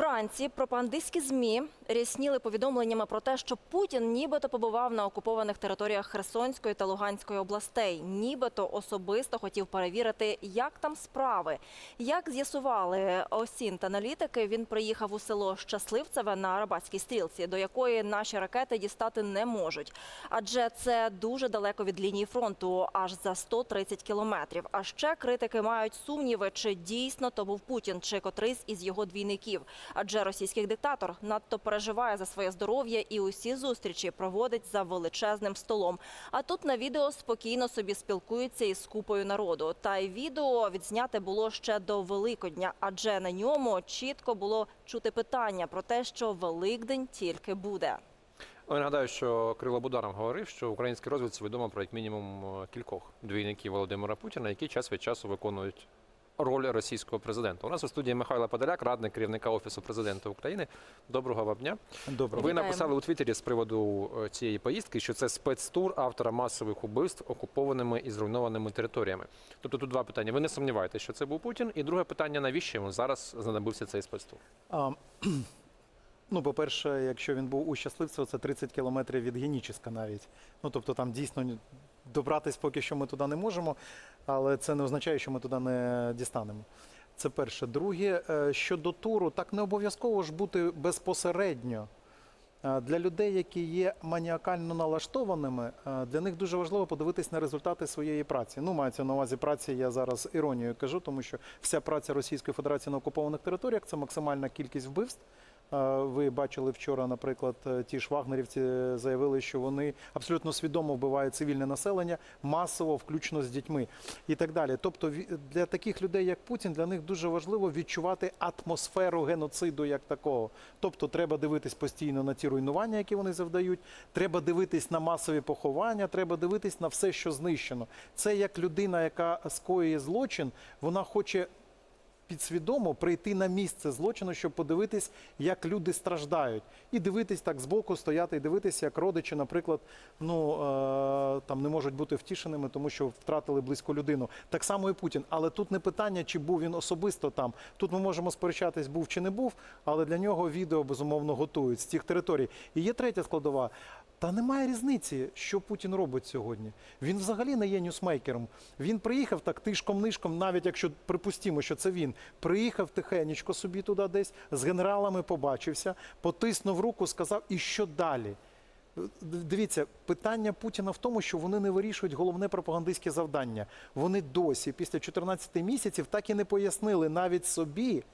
Вранці пропагандистські змі рясніли повідомленнями про те, що Путін нібито побував на окупованих територіях Херсонської та Луганської областей, нібито особисто хотів перевірити, як там справи. Як з'ясували осінт-аналітики, він приїхав у село Щасливцеве на Арабатській стрілці, до якої наші ракети дістати не можуть. Адже це дуже далеко від лінії фронту, аж за 130 кілометрів. А ще критики мають сумніви, чи дійсно то був Путін, чи котрийсь із його двійників. Адже російський диктатор надто переживає за своє здоров'я і усі зустрічі проводить за величезним столом. А тут на відео спокійно собі спілкується із купою народу. Та й відео відзняте було ще до Великодня, адже на ньому чітко було чути питання про те, що Великдень тільки буде. Але нагадаю, що Кирило Буданов говорив, що українській розвідці відомо про як мінімум е, кількох двійників Володимира Путіна, які час від часу виконують роль російського президента. У нас у студії Михайло Подоляк, радник керівника офісу президента України. Доброго вам дня. Доброго Ви написали у Твіттері з приводу е, цієї поїздки, що це спецтур автора масових убивств окупованими і зруйнованими територіями. Тобто тут два питання. Ви не сумніваєтеся, що це був Путін? І друге питання: навіщо йому зараз знадобився цей спецтур? А, ну, по-перше, якщо він був у щасливцево, це 30 кілометрів від Геніческа навіть. Ну, тобто там дійсно добратись поки що ми туди не можемо, але це не означає, що ми туди не дістанемо. Це перше. Друге, е, щодо туру, так не обов'язково ж бути безпосередньо. Е, Для людей, які є маніакально налаштованими, е, для них дуже важливо подивитись на результати своєї праці. Ну, мається на увазі праці, я зараз іронією кажу, тому що вся праця Російської Федерації на окупованих територіях це максимальна кількість вбивств. Ви бачили вчора, наприклад, е, ті ж вагнерівці заявили, що вони абсолютно свідомо вбивають цивільне населення, масово, включно з дітьми і так далі. Тобто, для таких людей, як Путін, для них дуже важливо відчувати атмосферу геноциду як такого. Тобто, треба дивитись постійно на ті руйнування, які вони завдають. Треба дивитись на масові поховання, треба дивитись на все, що знищено. Це як людина, яка скоює злочин, вона хоче підсвідомо прийти на місце злочину, щоб подивитись, як люди страждають, і дивитись так збоку, стояти і дивитися, як родичі, наприклад, ну е, там не можуть бути втішеними, тому що втратили близьку людину. Так само і Путін. Але тут не питання, чи був він особисто там. Тут ми можемо сперечатись, був чи не був, але для нього відео безумовно готують з цих територій. І є третя складова. Та немає різниці, що Путін робить сьогодні. Він взагалі не є ньюсмейкером. Він приїхав так тишком-нишком, навіть якщо припустимо, що це він. Приїхав тихенечко собі туди десь, з генералами побачився, потиснув руку, сказав, і що далі? Дивіться, питання Путіна в тому, що вони не вирішують головне пропагандистське завдання. Вони досі, після 14 місяців, так і не пояснили навіть собі,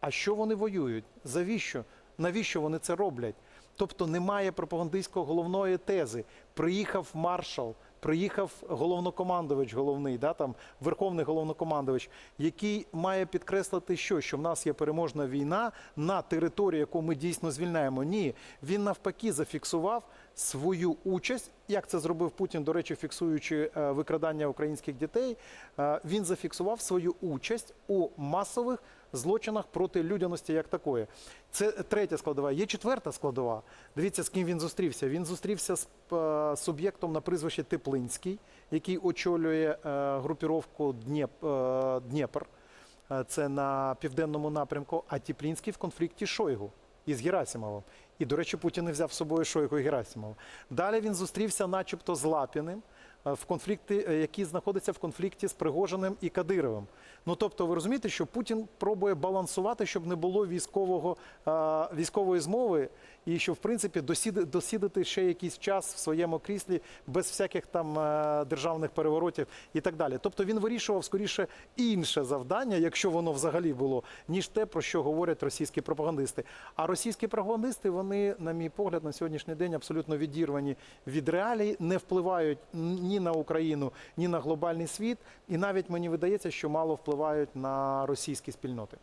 а що вони воюють? Завіщо? Навіщо вони це роблять? Тобто немає пропагандистського головної тези. Приїхав маршал, приїхав головнокомандувач головний, да, там, верховний головнокомандувач, який має підкреслити, що, що в нас є переможна війна на території, яку ми дійсно звільняємо. Ні, він навпаки зафіксував свою участь. Як це зробив Путін, до речі, фіксуючи е, викрадання українських дітей, е, він зафіксував свою участь у масових злочинах проти людяності як такої. Це третя складова. Є четверта складова. Дивіться, з ким він зустрівся. Він зустрівся з е, суб'єктом на прізвище Теплинський, який очолює групіровку Дніп, Дніпр. Це на південному напрямку. А Теплінський в конфлікті Шойгу із Герасимовим. І, до речі, Путін не взяв з собою Шойгу і Герасимова. Далі він зустрівся, начебто, з Лапіним. Е, В конфлікті, е, який знаходиться в конфлікті з Пригожиним і Кадировим. Ну тобто, ви розумієте, що Путін пробує балансувати, щоб не було військового е, військової змови, і що в принципі досідати ще якийсь час в своєму кріслі без всяких там державних переворотів і так далі. Тобто він вирішував скоріше інше завдання, якщо воно взагалі було, ніж те, про що говорять російські пропагандисти. А російські пропагандисти, вони, на мій погляд, на сьогоднішній день абсолютно відірвані від реалій, не впливають ні на Україну, ні на глобальний світ, і навіть мені видається, що мало впливають на російські спільноти.